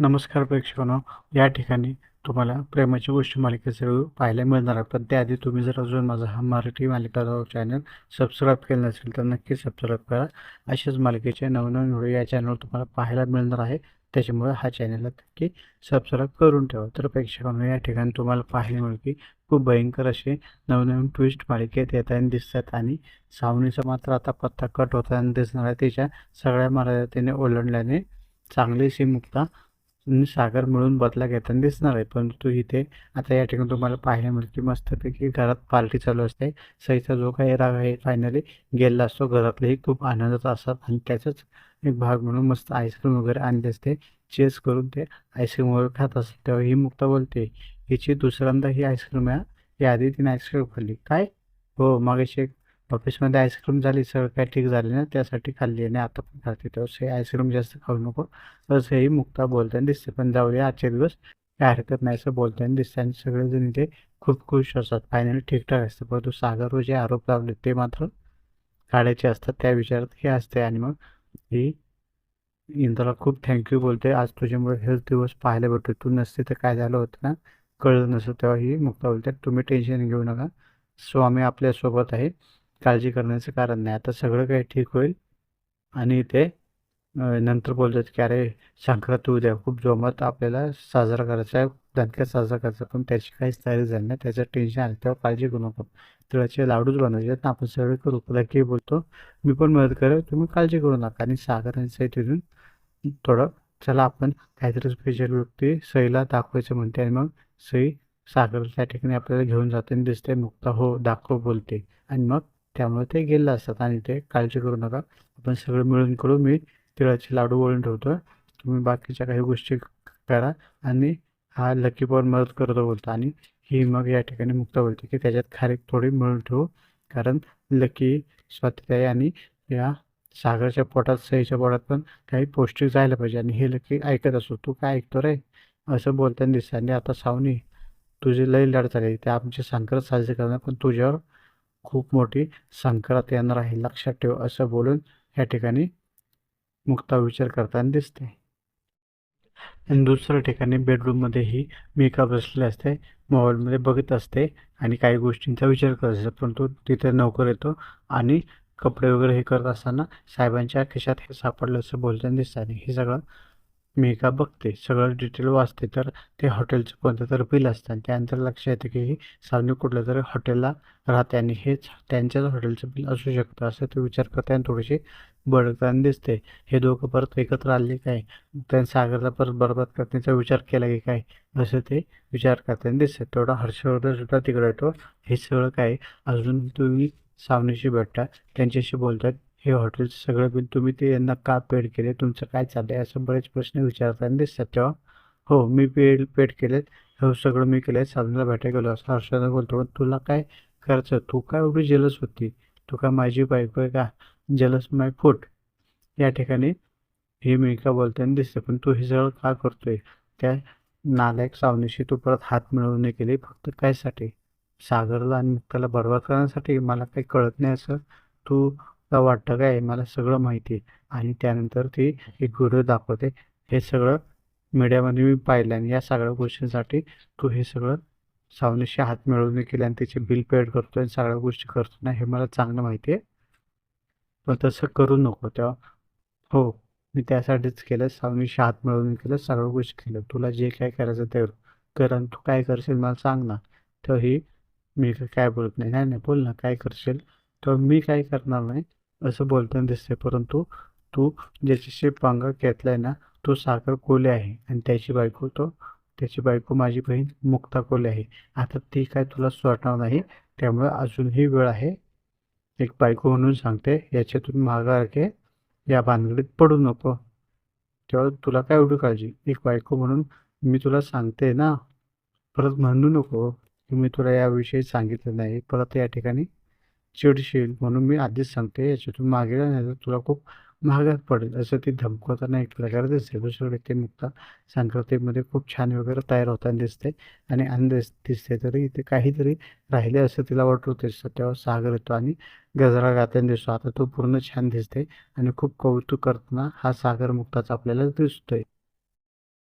नमस्कार प्रेक्षकांनो. या ठिकाणी तुम्हाला प्रेमाची गोष्ट मालिकेचे पाहायला मिळणार आहे पण त्याआधी तुम्ही जर अजून माझा हा मराठी मालिका चॅनल सबस्क्राईब केलं नसेल तर नक्की सबस्क्राईब करा. अशाच मालिकेचे नवनवीन व्हिडिओ या चॅनलवर तुम्हाला पाहायला मिळणार आहे. त्याच्यामुळे हा चॅनलला नक्की सबस्क्राईब करून ठेवा. तर प्रेक्षकांनो या ठिकाणी तुम्हाला पाहायला मिळेल की खूप भयंकर असे नवनवीन ट्विस्ट मालिकेत येताना दिसतात आणि सावणीचा मात्र आता पत्ता कट होताना दिसणार आहे. त्याच्या सगळ्या मर्यादेने ओलांडल्याने चांगलीशी मुक्ता सागर मिळून बदला घेताना दिसणार आहे परंतु इथे आता या ठिकाणी तुम्हाला पाहायला मिळते की मस्तपैकी घरात पार्टी चालू असते. सईचा जो काही राग आहे फायनली गेलेला असतो घरातलेही खूप आनंदात असतात आणि त्याचाच एक भाग म्हणून मस्त आईस्क्रीम वगैरे आणले असते. चेस करून ते आईस्क्रीम वगैरे खात असतात. तेव्हा ही मुक्ता बोलते हिची दुसऱ्यांदा ही आईस्क्रीम आहे याआधी तिने आईस्क्रीम खाल्ली. काय? हो मागाशी एक ऑफिसमध्ये आईस्क्रीम झाली सर काय ठीक झाले ना त्यासाठी खाल्ली आणि आता पण खाते. तेव्हा आईस्क्रीम जास्त खाऊ नको. असंही मुक्ता बोलताना दिसते पण जाऊया आजचे दिवस. काय हरकत नाही असं बोलताना दिसते आणि सगळेजण इथे खूप खुश असतात. फायनली ठीकठाक असतं. परंतु सागरवर जे आरोप लावले ते मात्र काढायचे असतात. त्या विचारात हे असते आणि मग ही इंद्राला खूप थँक्यू बोलते. आज तुझ्यामुळे हेच दिवस पाहायला भेटतो तू नसते तर काय झालं होतं ना? कळलं नसतं तेव्हा ही मुक्ता बोलते तुम्ही टेन्शन घेऊ नका. स्वामी आपल्यासोबत आहे. काळजी करण्याचं कारण नाही. आता सगळं काही ठीक होईल. आणि ते नंतर बोलतात की अरे संक्रांत उद्या खूप जोमात आपल्याला साजरा करायचा आहे. दणक्यात साजरा करायचा पण त्याची काहीच तयारी झाली नाही. त्याचं टेन्शन आलं. तेव्हा काळजी करू नका. तिळाचे लाडूच बनवायचे आहेत. आपण सगळे करू. की बोलतो मी पण मदत करेल. तुम्ही काळजी करू नका. आणि सागरांचं तिथून थोडं चला आपण काहीतरी स्पेशल व्यक्ती सईला दाखवायचं म्हणते आणि मग सई सागर त्या ठिकाणी आपल्याला घेऊन जाताना दिसते. मुक्ता हो दाखव बोलते. आणि मग त्यामुळे ते गेलेलं असतात आणि ते काळजी करू नका. आपण सगळं मिळून करू मी तिळाचे लाडू वळून ठेवतो तुम्ही बाकीच्या काही गोष्टी करा आणि हा लकी पॉवर मदत करतो बोलतो आणि ही मग या ठिकाणी मुक्त बोलते की त्याच्यात खारीक थोडी मिळून ठेवू. कारण लकी स्वातंत्र्य आणि या सागरच्या पोटात सईच्या पोटात पण काही पौष्टिक जायला पाहिजे आणि हे लकी ऐकत असो. तू काय ऐकतो रे? असं बोलताना दिसतं आणि आता सावनी तुझी लई लढ झाली. ते आमचे संक्रांत साजरे करणार पण तुझ्यावर खूप मोठी संक्रांत येणार आहे लक्षात ठेव असं बोलून या ठिकाणी मुक्ता विचार करताना दिसते. आणि दुसऱ्या ठिकाणी बेडरूममध्येही मी एका बसले असते मोबाईलमध्ये बघत असते आणि काही गोष्टींचा विचार करत असते परंतु तिथे नोकर येतो आणि कपडे वगैरे हे करत असताना साहेबांच्या खिशात हे सापडलं असं बोलताना दिसतं. आणि हे सगळं मी का बघते? सगळं डिटेल वाचते. तर ते हॉटेलचं कोणतं तर बिल असतं. आणि त्यानंतर लक्षात येतं की ही सावनी कुठल्या तरी हॉटेलला राहते. आणि हेच त्यांच्याच हॉटेलचं बिल असू शकतं. असं ते विचार करताना थोडीशी बडकताना दिसते. हे दोघं परत एकत्र आले काय? त्या सागरला परत बरबाद करण्याचा विचार केला की काय? असं ते विचार करताना दिसते. तेवढा हर्षवर्धन सुद्धा तिकडे येतो. हे सगळं काय? अजून तुम्ही सावनीशी भेटता. त्यांच्याशी बोलतात. हे हॉटेलचं सगळं बिल तुम्ही ते यांना का पेड केले? तुमचं काय चाललं आहे असं बरेच प्रश्न विचारताना दिसतात तेव्हा. हो मी पेड पेड केलेत. हे सगळं मी केलं आहे साधनाला भेटायला गेलो. असं हर्षदा बोलतो पण तुला काय करायचं तू काय एवढी जलस होती? तू का माझी बायको आहे का? जलस माय फूट या ठिकाणी हे मी का बोलताना दिसते पण तू हे सगळं का करतोय? त्या नालायक सावनीशी तू परत हात मिळवणे केले. फक्त कायसाठी? सागरला आणि मुक्ताला बरबाद करण्यासाठी? मला काही कळत नाही असं? तू का वाटतं काय मला सगळं माहिती आहे. आणि त्यानंतर ती एक व्हिडिओ दाखवते. हे सगळं मीडियामध्ये मी पाहिलं आणि या सगळ्या गोष्टींसाठी तू हे सगळं सावनीशी हात मिळवून केले आणि त्याचे बिल पेड करतो आणि सगळ्या गोष्टी करतो ना हे मला चांगलं माहिती आहे. पण तसं करू नको तेव्हा. हो मी त्यासाठीच केलं सावनीशी हात मिळवून केलं सगळं गोष्टी केलं तुला जे काय करायचं ते कर. आणि तू काय करशील मला सांग ना. तर ही मी काय बोलत नाही नाही बोल ना. काय करशील? तर मी काय करणार नाही? असं बोलताना दिसते परंतु तू ज्याच्याशी घेतला घेतलाय ना तो साखर कोले आहे आणि त्याची बायको तो त्याची बायको माझी बहीण मुक्ता कोले आहे. आता ती काय तुला सोडणार नाही त्यामुळे अजूनही वेळ आहे. एक बायको म्हणून सांगते याच्यातून महागारखे या भानगडीत पडू नको. तेव्हा तुला काय एवढी काळजी? एक बायको म्हणून मी तुला सांगते ना परत म्हणू नको की मी तुला याविषयी सांगितलं नाही. परत या ठिकाणी चिडशील म्हणून मी आधीच सांगते याच्यातून मागे नाही तर तुला खूप महागात पडेल असं ती धमकवताना एक प्रकारे दिसते. दुसरीकडे ते मुक्ता संक्रांतीमध्ये खूप छान वगैरे तयार होताना दिसते आणि आनंद दिसते तरी इथे काहीतरी राहिले असं तिला वाटत होते तेव्हा सागर येतो आणि गजरा गाताना दिसतो. आता तो पूर्ण छान दिसते आणि खूप कौतुक करताना हा सागर मुक्ताचा आपल्याला दिसतोय.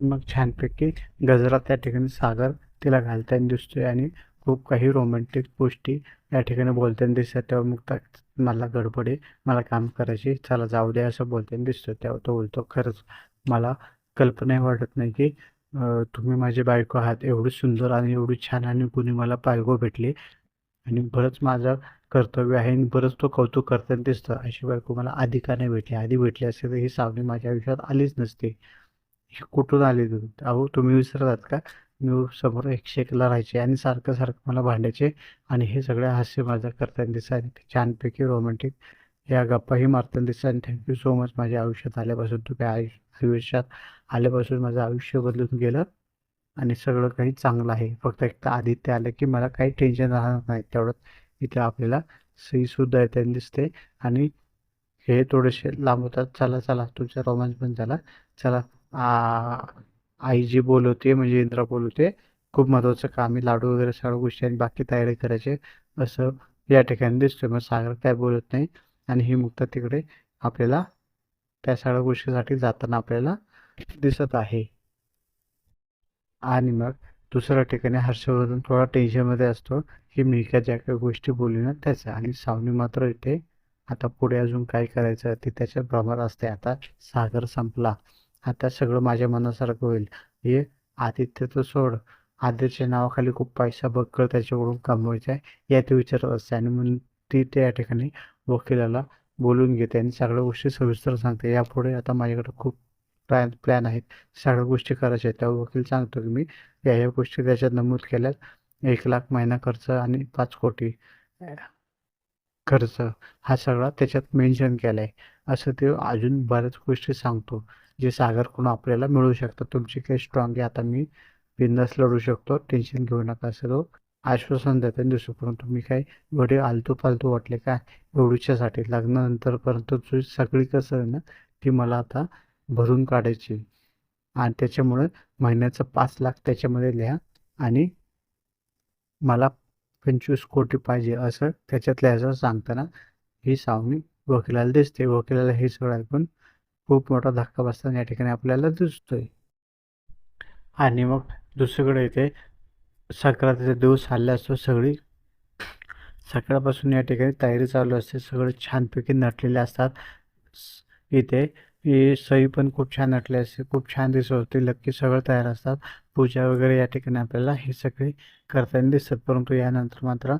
मग छानपैकी गजरा त्या ठिकाणी सागर तिला घालताना दिसतोय आणि खूप काही रोमॅन्टिक गोष्टी या ठिकाणी बोलताना दिसतात. तेव्हा मग मला गडबड आहे. मला काम करायची चला जाऊ दे असं बोलताना दिसतो तेव्हा तो बोलतो खरंच मला कल्पनाही वाटत नाही की तुम्ही माझी बायको आहात. एवढी सुंदर आणि एवढी छान आणि कुणी मला बायको भेटली. आणि बरंच माझं कर्तव्य आहे आणि बरंच तो कौतुक करताना दिसतं. अशी बायको मला आधी का नाही भेटली? आधी भेटली असते तर ही सावली माझ्या आयुष्यात आलीच नसते. ही कुठून आली अहो तुम्ही विसरलात का? मी समोर एकशेकला राहायचे आणि सारखं सारखं मला भांडायचे आणि हे सगळे हास्य माझं करताना दिसत आणि छानपैकी रोमॅन्टिक या गप्पाही मारताना दिसत आणि थँक्यू सो मच माझ्या आयुष्यात आल्यापासून तुम्ही आयुष्य आयुष्यात आल्यापासून माझं आयुष्य बदलून गेलं आणि सगळं काही चांगलं आहे. फक्त एकदा आदित्य आलं की मला काही टेन्शन राहणार नाही. तेवढंच इथे आपल्याला सहीसुद्धा येताना दिसते. आणि हे थोडेसे लांब होतात. चला चला. तुमचा रोमांच पण झाला. चला. आ, आई जी बोलवते म्हणजे इंद्रा बोलवते खूप महत्त्वाचं काम आहे. लाडू वगैरे सगळ्या गोष्टी आणि बाकी तयारी करायचे असं या ठिकाणी दिसतोय. मग सागर काय बोलत नाही आणि ही मुक्ता तिकडे आपल्याला त्या सगळ्या गोष्टीसाठी जाताना आपल्याला दिसत आहे. आणि मग दुसऱ्या ठिकाणी हर्षवर्धन थोडा टेन्शनमध्ये असतो की मी काय ज्या काही गोष्टी बोलली ना त्याचं. आणि सावनी मात्र इथे आता पुढे अजून काय करायचं ते त्याच्या भ्रमात असते आता सागर संपला. आता सगळं माझ्या मनासारखं होईल. हे आदित्य तो सोड. आदित्यच्या नावाखाली खूप पैसा बक्कळ त्याच्याकडून कमवायचा आहे. यात विचारत असते आणि म्हणून ती त्या ठिकाणी वकिलाला बोलून घेते आणि सगळ्या गोष्टी सविस्तर सांगते. यापुढे आता माझ्याकडे खूप प्लॅन प्लॅन आहेत. सगळ्या गोष्टी करायच्या आहेत. तेव्हा वकील सांगतो की मी या या गोष्टी त्याच्यात नमूद केल्यात. एक लाख महिना खर्च आणि पाच कोटी खर्च. हा सगळा त्याच्यात मेन्शन केला आहे असं ते अजून बऱ्याच गोष्टी सांगतो. जे सागरकडून आपल्याला मिळू शकतात. तुमची काही स्ट्रॉंग आहे. आता मी बिंदास लढू शकतो. टेन्शन घेऊ नका. असं तो आश्वासन देताना दिसतो तुम्ही मी काय एवढे आलतू फालतू वाटले का? एवढीच्यासाठी लग्नानंतरपर्यंत तुझी सगळी कसं आहे ना ती मला आता भरून काढायची. आणि त्याच्यामुळे महिन्याचं पाच लाख त्याच्यामध्ये लिहा आणि मला पंचवीस कोटी पाहिजे असं त्याच्यात लिहायचं सांगताना ही सावनी वकिलाला दिसते. वकिलाला हे सगळं ऐकून खूप मोठा धक्का बसताना या ठिकाणी आपल्याला दिसतोय. आणि मग दुसरीकडे इथे संक्रांतीचा दिवस आले असतो. सगळी सकाळपासून या ठिकाणी तयारी चालू असते. सगळे छानपैकी नटलेले असतात. स- इथे ही सई पण खूप छान नटली असते. खूप छान दिसत होते. लक्की सगळं तयार असतात. पूजा वगैरे या ठिकाणी आपल्याला हे सगळे करताना दिसतात. परंतु यानंतर मात्र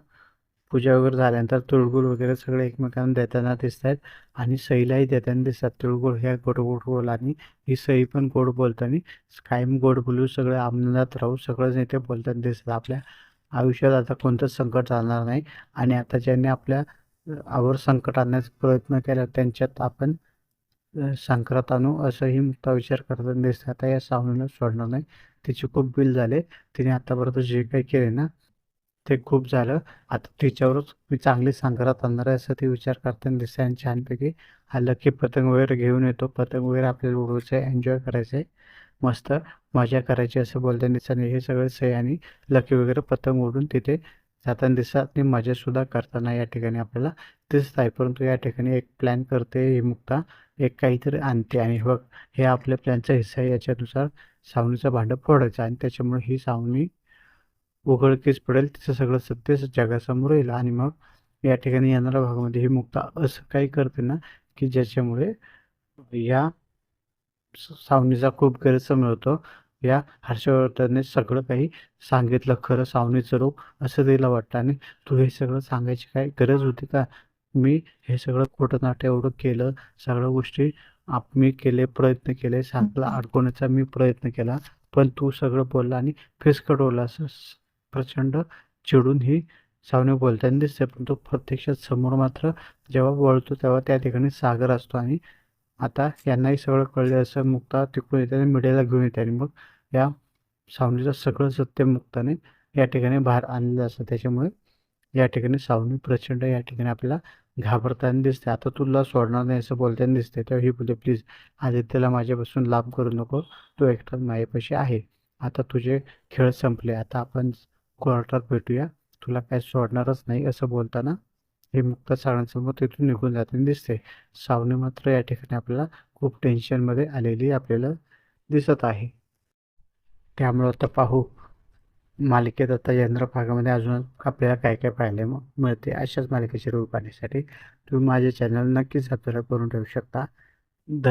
पूजा वगैरे झाल्यानंतर तुळगुळ वगैरे सगळे एकमेकांना देताना दिसत आहेत आणि सईलाही देताना दिसतात. तुळगुळ ह्या गोड गोड बोल आणि ही सई पण गोड बोलताना कायम गोड बोलू सगळे आनंदात राहू सगळं नेते बोलताना दिसतात. आपल्या आयुष्यात आता कोणतंच संकट चालणार नाही आणि आता ज्यांनी आपल्या आवर संकट आणण्याचा प्रयत्न केला त्यांच्यात आपण संक्रात आणू असंही मुक्ता विचार करताना दिसतात. आता या सावनीला सोडणार नाही. तिचे खूप बिल झाले. तिने आतापर्यंत जे काही केले ना ते खूप झालं. आता तिच्यावरच मी चांगली संक्रांत आणणार आहे असं ते विचार करताना दिसते आणि छानपैकी हा लकी पतंग वगैरे घेऊन येतो. पतंग वगैरे आपल्याला उडवायचं आहे एन्जॉय करायचं आहे. मस्त मजा करायची असं बोलताना दिसताना हे सगळे सही आणि लकी वगैरे पतंग उडून तिथे जाताना दिसतात आणि मजासुद्धा करताना या ठिकाणी आपल्याला दिसत आहे. परंतु या ठिकाणी एक प्लॅन करते ही मुक्ता. एक काहीतरी आणते आणि बघ हे आपल्या प्लॅनचा हिस्सा आहे. याच्यानुसार सावनीचं भांडं फोडायचं आणि त्याच्यामुळे ही सावनी उघडकीस पडेल तिचं सगळं सत्य जगासमोर येईल आणि मग या ठिकाणी येणाऱ्या भागामध्ये ही मुक्ता असं काही करते ना की ज्याच्यामुळे या सावनीचा खूप गैरसमज होतो. या हर्षवर्धनने सगळं काही सांगितलं खरं सावनीचं रूप असं तिला वाटतं. आणि तू हे सगळं सांगायची काय गरज होती का? मी हे सगळं खोटं नाटक एवढं केलं सगळ्या गोष्टी आप मी केले प्रयत्न केले सागरला अडकवण्याचा मी प्रयत्न केला पण तू सगळं बोलला आणि फिसकटवलं असं स- प्रचंड चिडून ही सावने बोलताना दिसते पण तो प्रत्यक्षात समोर मात्र जेव्हा वळतो तेव्हा त्या ठिकाणी सागर असतो. आणि आता यांनाही सगळं कळलं असं मुक्ता तिकडून येते आणि मीडियाला घेऊन येते. आणि मग या सावनीचं सगळं सत्य मुक्ताने या ठिकाणी बाहेर आणलेलं असतं. त्याच्यामुळे या ठिकाणी सावनी प्रचंड या ठिकाणी आपल्याला घाबरताना दिसते. आता तुला सोडणार नाही असं बोलताना दिसते. तेव्हा ही बोलते प्लीज आदित्यला माझ्यापासून लाभ करू नको. तो एकटा माझ्यापाशी आहे. आता तुझे खेळ संपले. आता आपण कोर्टात भेटूया. तुला काय सोडणारच नाही असं बोलताना. हे मुक्ता साळांसमोर तिथून निघून जाताना दिसते सावनी मात्र या ठिकाणी आपल्याला खूप टेन्शनमध्ये आलेली आपल्याला दिसत आहे. त्यामुळं आता पाहू. मालिकेत आता यंत्र भागामध्ये अजून आपल्याला काय काय पाहायला मिळते अशाच मालिकेचे रूप पाहण्यासाठी तुम्ही माझे चॅनल नक्कीच सबस्क्राईब करून ठेवू शकता. ध